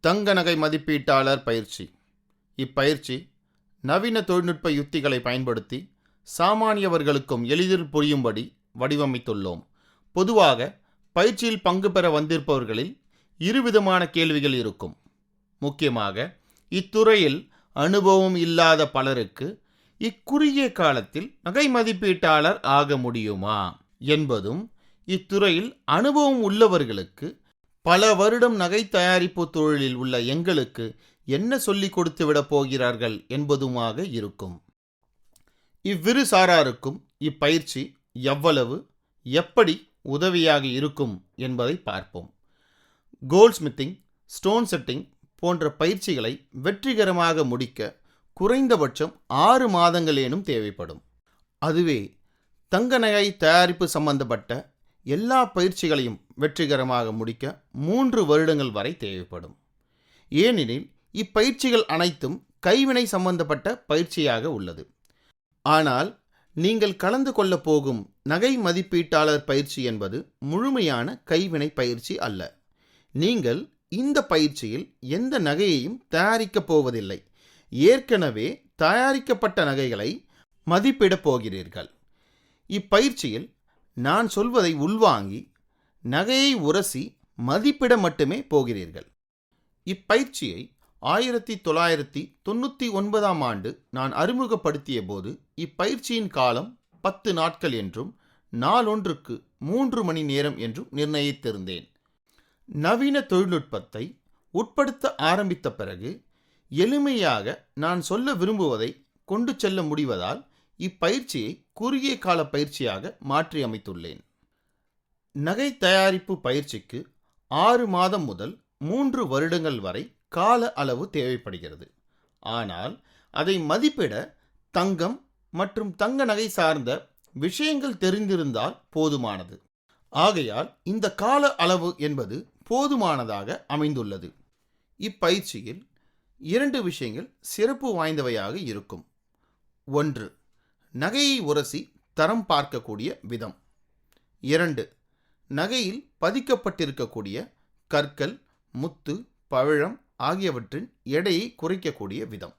தங்க நகை மதிப்பீட்டாளர் பயிற்சி. இப்பயிற்சி நவீன தொழில்நுட்ப யுத்திகளை பயன்படுத்தி சாமானியவர்களுக்கும் எளிதில் புரியும்படி வடிவமைத்துள்ளோம். பொதுவாக பயிற்சியில் பங்கு பெற வந்திருப்பவர்களில் இருவிதமான கேள்விகள் இருக்கும். முக்கியமாக இத்துறையில் அனுபவம் இல்லாத பலருக்கு இக்குறுகிய காலத்தில் நகை மதிப்பீட்டாளர் ஆக முடியுமா என்பதும் இத்துறையில் அனுபவம் உள்ளவர்களுக்கு பல வருடம் நகை தயாரிப்பு தொழிலில் உள்ள எங்களுக்கு என்ன சொல்லிக் கொடுத்து விடப் போகிறார்கள் என்பதுமாக இருக்கும். இவ்விரு சாராருக்கும் இப்பயிற்சி எவ்வளவு எப்படி உதவியாக இருக்கும் என்பதை பார்ப்போம். கோல்ட் ஸ்மித்திங் ஸ்டோன் செட்டிங் போன்ற பயிற்சிகளை வெற்றிகரமாக முடிக்க குறைந்தபட்சம் ஆறு மாதங்களேனும் தேவைப்படும். அதுவே தங்க நகை தயாரிப்பு சம்பந்தப்பட்ட எல்லா பயிற்சிகளையும் வெற்றிகரமாக முடிக்க மூன்று வருடங்கள் வரை தேவைப்படும். ஏனெனில் இப்பயிற்சிகள் அனைத்தும் கைவினை சம்பந்தப்பட்ட பயிற்சியாக உள்ளது. ஆனால் நீங்கள் கலந்து கொள்ளப் போகும் நகை மதிப்பீட்டாளர் பயிற்சி என்பது முழுமையான கைவினை பயிற்சி அல்ல. நீங்கள் இந்த பயிற்சியில் எந்த நகையையும் தயாரிக்கப் போவதில்லை. ஏற்கனவே தயாரிக்கப்பட்ட நகைகளை மதிப்பிடப் போகிறீர்கள். இப்பயிற்சியில் நான் சொல்வதை உள்வாங்கி நகையை உரசி மதிப்பிட மட்டுமே போகிறீர்கள். இப்பயிற்சியை ஆயிரத்தி தொள்ளாயிரத்தி தொண்ணூற்றி ஒன்பதாம் ஆண்டு நான் அறிமுகப்படுத்திய போது இப்பயிற்சியின் காலம் பத்து நாட்கள் என்றும் நாளொன்றுக்கு மூன்று மணி நேரம் என்றும் நிர்ணயித்திருந்தேன். நவீன தொழில்நுட்பத்தை உட்படுத்த ஆரம்பித்த பிறகு எளிமையாக நான் சொல்ல விரும்புவதை கொண்டு செல்ல முடிவதால் இப்பயிற்சியை குறுகிய கால பயிற்சியாக மாற்றி அமைத்துள்ளேன். நகை தயாரிப்பு பயிற்சிக்கு ஆறு மாதம் முதல் மூன்று வருடங்கள் வரை கால அளவு தேவைப்படுகிறது. ஆனால் அதை மதிப்பிட தங்கம் மற்றும் தங்க நகை சார்ந்த விஷயங்கள் தெரிந்திருந்தால் போதுமானது. ஆகையால் இந்த கால அளவு என்பது போதுமானதாக அமைந்துள்ளது. இப்பயிற்சியில் இரண்டு விஷயங்கள் சிறப்பு வாய்ந்தவையாக இருக்கும். ஒன்று நகையை உரசி தரம் பார்க்கக்கூடிய விதம். இரண்டு நகையில் பதிக்கப்பட்டிருக்கக்கூடிய கற்கள் முத்து பவழம் ஆகியவற்றின் எடையை குறைக்கக்கூடிய விதம்.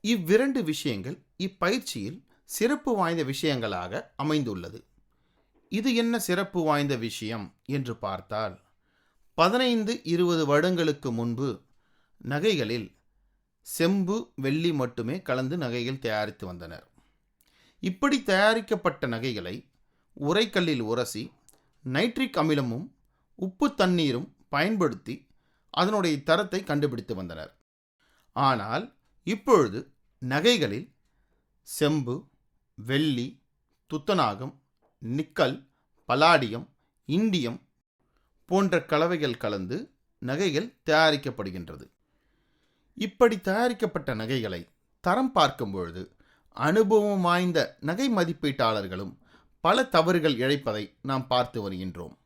இவ்விரண்டு விஷயங்கள் இப்பயிற்சியில் சிறப்பு வாய்ந்த விஷயங்களாக அமைந்துள்ளது. இது என்ன சிறப்பு வாய்ந்த விஷயம் என்று பார்த்தால் பதினைந்து இருபது வருடங்களுக்கு முன்பு நகைகளில் செம்பு வெள்ளி மட்டுமே கலந்து நகைகள் தயாரித்து வந்தனர். இப்படி தயாரிக்கப்பட்ட நகைகளை உரைக்கல்லில் உரசி நைட்ரிக் அமிலமும் உப்பு தண்ணீரும் பயன்படுத்தி அதனுடைய தரத்தை கண்டுபிடித்து வந்தனர். ஆனால் இப்பொழுது நகைகளில் செம்பு வெள்ளி துத்தநாகம் நிக்கல் பலாடியம் இண்டியம் போன்ற கலவைகள் கலந்து நகைகள் தயாரிக்கப்படுகின்றது. இப்படி தயாரிக்கப்பட்ட நகைகளை தரம் பார்க்கும் பொழுது அனுபவம் வாய்ந்த நகை மதிப்பீட்டாளர்களும் பல தவறுகள் இழைப்பதை நாம் பார்த்து வருகின்றோம்.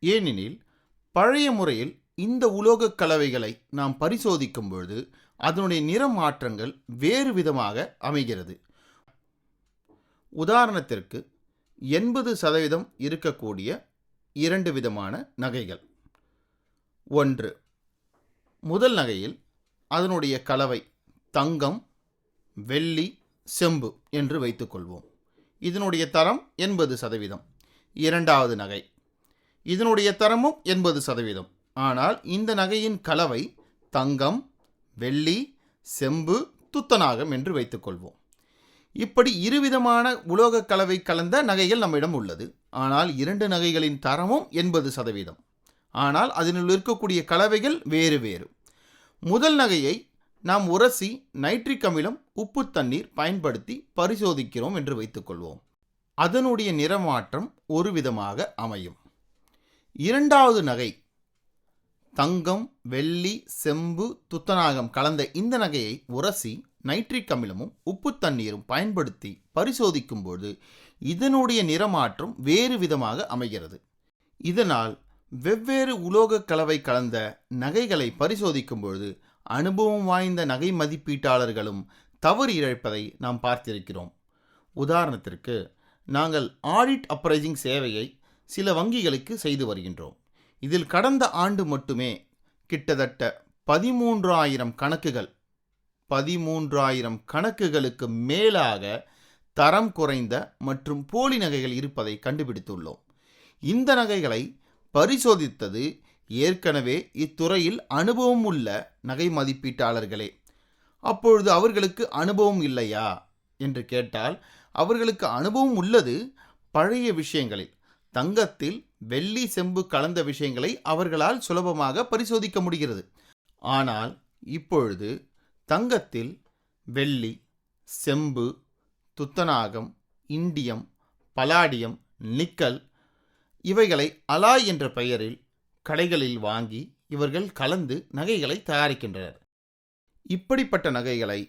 ஏனெனில் பழைய முறையில் இந்த உலோகக் கலவைகளை நாம் பரிசோதிக்கும் பொழுது அதனுடைய நிற மாற்றங்கள் வேறு விதமாக அமைகிறது. உதாரணத்திற்கு எண்பது சதவீதம் இருக்கக்கூடிய இரண்டு விதமான நகைகள். ஒன்று முதல் நகையில் அதனுடைய கலவை தங்கம் வெள்ளி செம்பு என்று வைத்துக்கொள்வோம். இதனுடைய தரம் எண்பது சதவீதம். இரண்டாவது நகை. இதனுடைய தரமும் எண்பது சதவீதம். ஆனால் இந்த நகையின் கலவை தங்கம் வெள்ளி செம்பு துத்தநாகம் என்று வைத்துக்கொள்வோம். இப்படி இருவிதமான உலோகக் கலவை கலந்த நகைகள் நம்மிடம் உள்ளது. ஆனால் இரண்டு நகைகளின் தரமும் எண்பது சதவீதம். ஆனால் அதனுள் இருக்கக்கூடிய கலவைகள் வேறு வேறு. முதல் நகையை நாம் உரசி நைட்ரிக் அமிலம் உப்பு தண்ணீர் பயன்படுத்தி பரிசோதிக்கிறோம் என்று வைத்துக்கொள்வோம் அதனுடைய நிறமாற்றம் ஒரு விதமாக அமையும். இரண்டாவது நகை தங்கம் வெள்ளி செம்பு துத்தநாகம் கலந்த இந்த நகையை உரசி நைட்ரிக் அமிலமும் உப்பு தண்ணீரும் பயன்படுத்தி பரிசோதிக்கும்போது இதனுடைய நிறமாற்றம் வேறு விதமாக அமைகிறது. இதனால் வெவ்வேறு உலோக கலவை கலந்த நகைகளை பரிசோதிக்கும் பொழுது அனுபவம் வாய்ந்த நகை மதிப்பீட்டாளர்களும் தவறு இழைப்பதை நாம் பார்த்திருக்கிறோம். உதாரணத்திற்கு நாங்கள் ஆடிட் அப்ரைசிங் சேவையை சில வங்கிகளுக்கு செய்து வருகின்றோம். இதில் கடந்த ஆண்டு மட்டுமே கிட்டத்தட்ட பதிமூன்றாயிரம் கணக்குகள் பதிமூன்றாயிரம் கணக்குகளுக்கு மேலாக தரம் குறைந்த மற்றும் போலி நகைகள் இருப்பதை கண்டுபிடித்துள்ளோம். இந்த நகைகளை பரிசோதித்தது ஏற்கனவே இத்துறையில் அனுபவம் உள்ள நகை மதிப்பீட்டாளர்களே அப்பொழுது அவர்களுக்கு அனுபவம் இல்லையா? என்று கேட்டால் அவர்களுக்கு அனுபவம் உள்ளது பழைய விஷயங்களில். தங்கத்தில் வெள்ளி செம்பு கலந்த விஷயங்களை அவர்களால் சுலபமாக பரிசோதிக்க முடிகிறது. ஆனால் இப்பொழுது தங்கத்தில் வெள்ளி செம்பு துத்தநாகம் இண்டியம் பலாடியம் நிக்கல் இவைகளை அலாய் என்ற பெயரில் கடைகளில் வாங்கி இவர்கள் கலந்து நகைகளை தயாரிக்கின்றனர். இப்படிப்பட்ட நகைகளை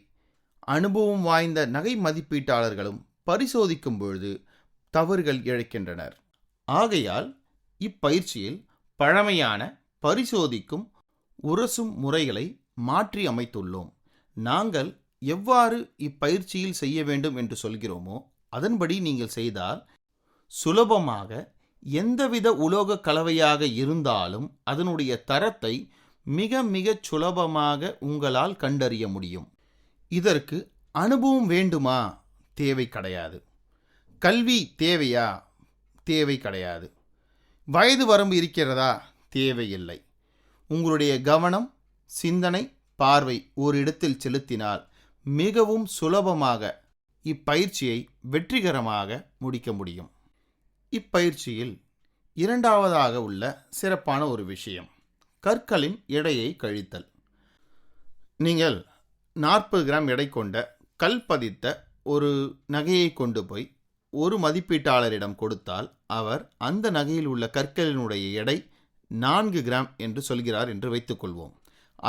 அனுபவம் வாய்ந்த நகை மதிப்பீட்டாளர்களும் பரிசோதிக்கும் பொழுது தவறுகள் இழைக்கின்றனர். ஆகையால் இப்பயிற்சியில் பழமையான பரிசோதிக்கும் உரசும் முறைகளை மாற்றி அமைத்துள்ளோம். நாங்கள் எவ்வாறு இப்பயிற்சியில் செய்ய வேண்டும் என்று சொல்கிறோமோ அதன்படி நீங்கள் செய்தால் சுலபமாக எந்தவித உலோக கலவையாக இருந்தாலும் அதனுடைய தரத்தை மிக மிகச் சுலபமாக உங்களால் கண்டறிய முடியும். இதற்கு அனுபவம் வேண்டுமா? தேவை கிடையாது. கல்வி தேவையா? தேவை கிடையாது. வயது வரம்பு இருக்கிறதா? தேவையில்லை உங்களுடைய கவனம் சிந்தனை பார்வை ஒரு இடத்தில் செலுத்தினால் மிகவும் சுலபமாக இப்பயிற்சியை வெற்றிகரமாக முடிக்க முடியும். இப்பயிற்சியில் இரண்டாவதாக உள்ள சிறப்பான ஒரு விஷயம் கற்களின் எடையை கழித்தல். நீங்கள் நாற்பது கிராம் எடை கொண்ட கல் பதித்த ஒரு நகையை கொண்டு போய் ஒரு மதிப்பீட்டாளரிடம் கொடுத்தால் அவர் அந்த நகையில் உள்ள கற்களினுடைய எடை நான்கு கிராம் என்று சொல்கிறார் என்று வைத்துக்கொள்வோம்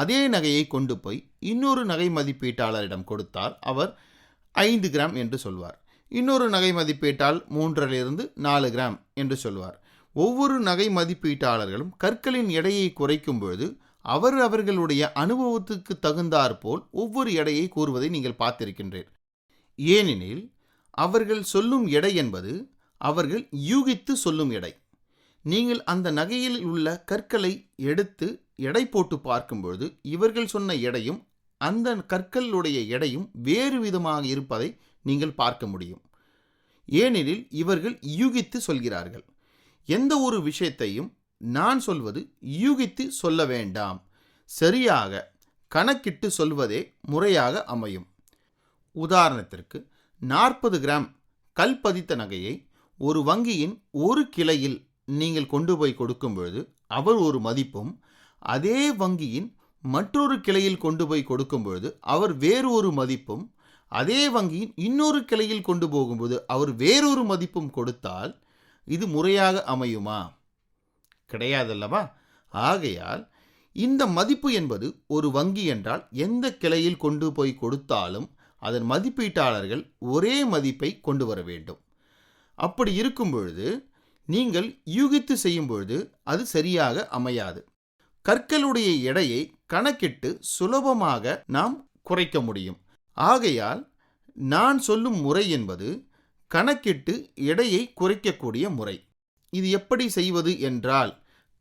அதே நகையை கொண்டு போய் இன்னொரு நகை மதிப்பீட்டாளரிடம் கொடுத்தால் அவர் ஐந்து கிராம் என்று சொல்வார். இன்னொரு நகை மதிப்பீட்டால் மூன்றிலிருந்து நாலு கிராம் என்று சொல்வார். ஒவ்வொரு நகை மதிப்பீட்டாளர்களும் கற்களின் எடையை குறைக்கும் பொழுது அவர் அவர்களுடைய அனுபவத்துக்கு தகுந்தாற்போல் ஒவ்வொரு எடையை கூறுவதை நீங்கள் பார்த்திருக்கின்றீர். ஏனெனில் அவர்கள் சொல்லும் எடை என்பது அவர்கள் யூகித்து சொல்லும் எடை. நீங்கள் அந்த நகையில் உள்ள கற்களை எடுத்து எடை போட்டு பார்க்கும்பொழுது இவர்கள் சொன்ன எடையும் அந்த கற்களுடைய எடையும் வேறு விதமாக இருப்பதை நீங்கள் பார்க்க முடியும். ஏனெனில் இவர்கள் யூகித்து சொல்கிறார்கள். எந்த ஒரு விஷயத்தையும் நான் சொல்வது யூகித்து சொல்ல வேண்டாம். சரியாக கணக்கிட்டு சொல்வதே முறையாக அமையும். உதாரணத்திற்கு நாற்பது கிராம் கல் பதித்த நகையை ஒரு வங்கியின் ஒரு கிளையில் நீங்கள் கொண்டு போய் கொடுக்கும் பொழுது அவர் ஒரு மதிப்பும் அதே வங்கியின் மற்றொரு கிளையில் கொண்டு போய் கொடுக்கும் பொழுது அவர் வேறு ஒரு மதிப்பும் அதே வங்கியின் இன்னொரு கிளையில் கொண்டு போகும்போது அவர் வேறொரு மதிப்பும் கொடுத்தால் இது முறையாக அமையுமா? கிடையாதல்லவா? ஆகையால் இந்த மதிப்பு என்பது ஒரு வங்கி என்றால் எந்த கிளையில் கொண்டு போய் கொடுத்தாலும் அதன் மதிப்பீட்டாளர்கள் ஒரே மதிப்பை கொண்டு வர வேண்டும். அப்படி இருக்கும் பொழுது நீங்கள் யூகித்து செய்யும் பொழுது அது சரியாக அமையாது. கற்களுடைய எடையை கணக்கிட்டு சுலபமாக நாம் குறைக்க முடியும். ஆகையால் நான் சொல்லும் முறை என்பது கணக்கிட்டு எடையை குறைக்கக்கூடிய முறை. இது எப்படி செய்வது என்றால்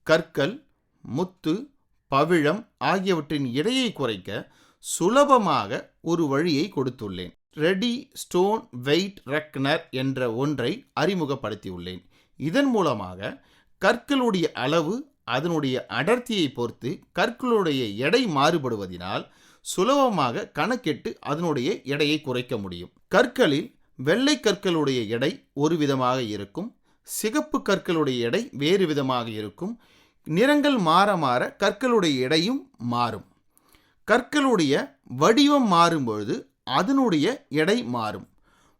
கற்கள் முத்து பவிழம் ஆகியவற்றின் எடையை குறைக்க சுலபமாக ஒரு வழியை கொடுத்துள்ளேன். ரெடி ஸ்டோன் வெயிட் ரெக்னர் என்ற ஒன்றை அறிமுகப்படுத்தியுள்ளேன். இதன் மூலமாக கற்களுடைய அளவு அதனுடைய அடர்த்தியை பொறுத்து கற்களுடைய எடை மாறுபடுவதினால் சுலபமாக கணக்கிட்டு அதனுடைய எடையை குறைக்க முடியும். கற்களில் வெள்ளை கற்களுடைய எடை ஒரு விதமாக இருக்கும். சிகப்பு கற்களுடைய எடை வேறு விதமாக இருக்கும். நிறங்கள் மாற மாற கற்களுடைய எடையும் மாறும். கற்களுடைய வடிவம் மாறும்பொழுது அதனுடைய எடை மாறும்.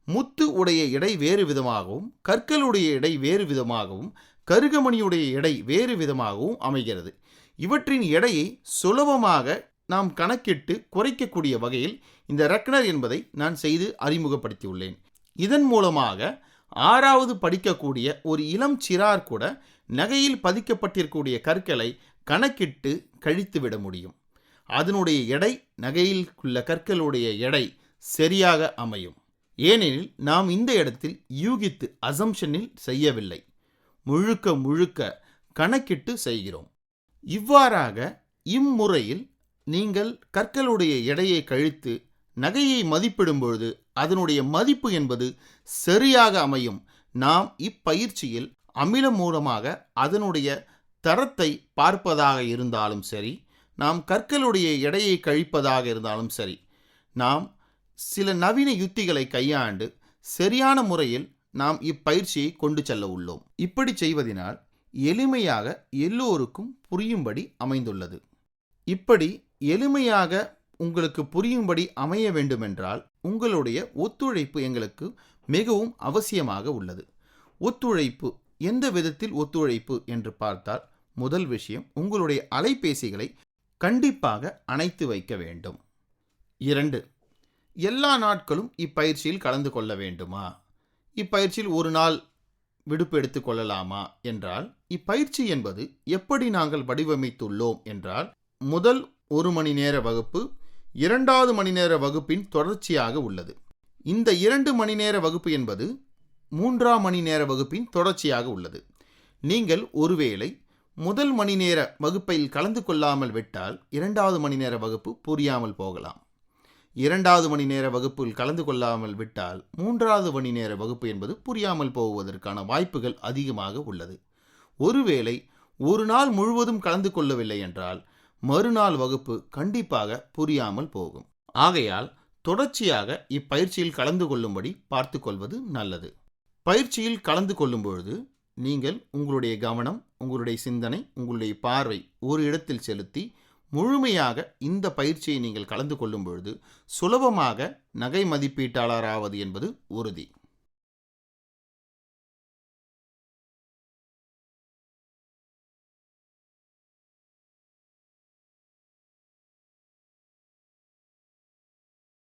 முத்து உடைய எடை வேறு விதமாகவும் கற்களுடைய எடை வேறு விதமாகவும் கருகமணியுடைய எடை வேறு விதமாகவும் அமைகிறது. இவற்றின் எடையை சுலபமாக நாம் கணக்கிட்டு குறைக்கக்கூடிய வகையில் இந்த ரெக்னர் என்பதை நான் செய்து அறிமுகப்படுத்தியுள்ளேன். இதன் மூலமாக ஆறாவது படிக்கக்கூடிய ஒரு இளம் சிறார் கூட நகையில் பதிக்கப்பட்டிருக்கக்கூடிய கற்களை கணக்கிட்டு கழித்து விட முடியும். அதனுடைய எடை நகையில் உள்ள கற்களுடைய எடை சரியாக அமையும். ஏனெனில் நாம் இந்த இடத்தில் யூகித்து அசம்ஷனில் செய்யவில்லை. முழுக்க முழுக்க கணக்கிட்டு செய்கிறோம். இவ்வாறாக இம்முறையில் நீங்கள் கற்களுடைய எடையை கழித்து நகையை மதிப்பிடும்பொழுது அதனுடைய மதிப்பு என்பது சரியாக அமையும். நாம் இப்பயிற்சியில் அமிலம் மூலமாக அதனுடைய தரத்தை பார்ப்பதாக இருந்தாலும் சரி நாம் கற்களுடைய எடையை கழிப்பதாக இருந்தாலும் சரி நாம் சில நவீன யுத்திகளை கையாண்டு சரியான முறையில் நாம் இப்பயிற்சியை கொண்டு செல்ல உள்ளோம். இப்படி செய்வதனால் எளிமையாக எல்லோருக்கும் புரியும்படி அமைந்துள்ளது. இப்படி எளிமையாக உங்களுக்கு புரியும்படி அமைய வேண்டுமென்றால் உங்களுடைய ஒத்துழைப்பு எங்களுக்கு மிகவும் அவசியமாக உள்ளது. ஒத்துழைப்பு எந்த விதத்தில் ஒத்துழைப்பு என்று பார்த்தால் முதல் விஷயம் உங்களுடைய அலைபேசிகளை கண்டிப்பாக அணைத்து வைக்க வேண்டும். இரண்டு எல்லா நாட்களும் இப்பயிற்சியில் கலந்து கொள்ள வேண்டுமா? இப்பயிற்சியில் ஒரு நாள் விடுப்பு எடுத்துக் கொள்ளலாமா என்றால் இப்பயிற்சி என்பது எப்படி நாங்கள் வடிவமைத்துள்ளோம் என்றால் முதல் ஒரு மணி நேர வகுப்பு இரண்டாவது மணி நேர வகுப்பின் தொடர்ச்சியாக உள்ளது. இந்த இரண்டு மணி நேர வகுப்பு என்பது மூன்றாம் மணி நேர வகுப்பின் தொடர்ச்சியாக உள்ளது. நீங்கள் ஒருவேளை முதல் மணி நேர வகுப்பில் கலந்து கொள்ளாமல் விட்டால் இரண்டாவது மணி நேர வகுப்பு புரியாமல் போகலாம். இரண்டாவது மணி நேர வகுப்பில் கலந்து கொள்ளாமல் விட்டால் மூன்றாவது மணி நேர வகுப்பு என்பது புரியாமல் போவதற்கான வாய்ப்புகள் அதிகமாக உள்ளது. ஒருவேளை ஒரு நாள் முழுவதும் கலந்து கொள்ளவில்லை என்றால் மறுநாள் வகுப்பு கண்டிப்பாக புரியாமல் போகும். ஆகையால் தொடர்ச்சியாக இப்பயிற்சியில் கலந்து கொள்ளும்படி பார்த்து கொள்வது நல்லது. பயிற்சியில் கலந்து கொள்ளும் பொழுது நீங்கள் உங்களுடைய கவனம் உங்களுடைய சிந்தனை உங்களுடைய பார்வை ஒரு இடத்தில் செலுத்தி முழுமையாக இந்த பயிற்சியை நீங்கள் கலந்து கொள்ளும் பொழுது சுலபமாக நகை மதிப்பீட்டாளராவது என்பது உறுதி.